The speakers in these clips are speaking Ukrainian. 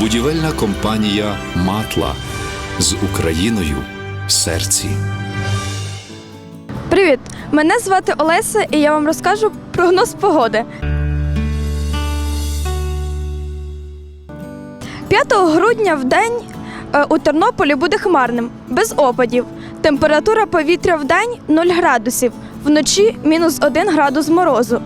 Будівельна компанія Матла з Україною в серці. Привіт! Мене звати Олеся, і я вам розкажу прогноз погоди. 5 грудня в день у Тернополі буде хмарним, без опадів. Температура повітря в день 0 градусів, вночі мінус 1 градус морозу.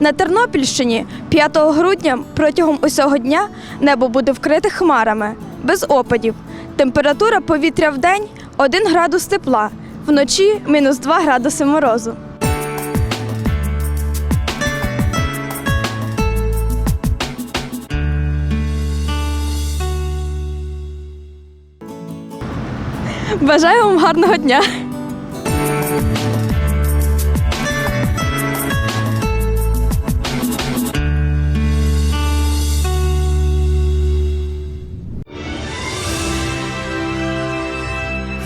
На Тернопільщині 5 грудня протягом усього дня небо буде вкрите хмарами, без опадів. Температура повітря в день 1 градус тепла, вночі мінус 2 градуси морозу. Бажаю вам гарного дня!